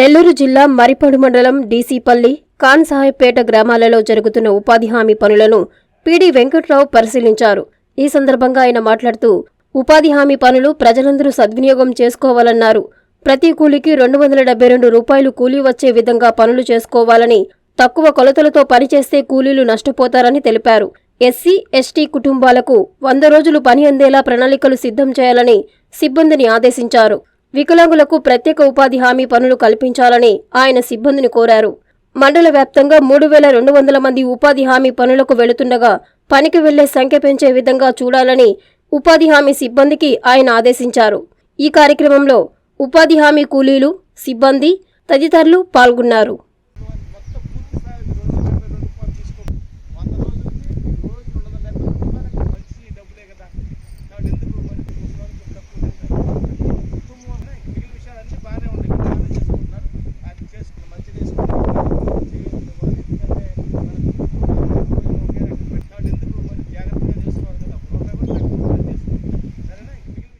నెల్లూరు జిల్లా మరిపడు మండలం డీసీపల్లి కాన్సాహెపేట గ్రామాలలో జరుగుతున్న ఉపాధి హామీ పనులను పిడి వెంకట్రావు పరిశీలించారు. ఈ సందర్భంగా ఆయన మాట్లాడుతూ ఉపాధి హామీ పనులు ప్రజలందరూ సద్వినియోగం చేసుకోవాలన్నారు. ప్రతి కూలీకి రెండు వందల డెబ్బై రెండు రూపాయలు కూలీ వచ్చే విధంగా పనులు చేసుకోవాలని తక్కువ కొలతలతో పనిచేస్తే కూలీలు నష్టపోతారని తెలిపారు. ఎస్సీ ఎస్టీ కుటుంబాలకు వంద రోజులు పని అందేలా ప్రణాళికలు సిద్ధం చేయాలని సిబ్బందిని ఆదేశించారు. వికలాంగులకు ప్రత్యేక ఉపాధి హామీ పనులు కల్పించాలని ఆయన సిబ్బందిని కోరారు. మండల వ్యాప్తంగా మూడు వేల రెండు వందల మంది ఉపాధి హామీ పనులకు వెళుతుండగా పనికి వెళ్ళే సంఖ్య పెంచే విధంగా చూడాలని ఉపాధి హామీ సిబ్బందికి ఆయన ఆదేశించారు. ఈ కార్యక్రమంలో ఉపాధి హామీ కూలీలు సిబ్బంది తదితరులు పాల్గొన్నారు.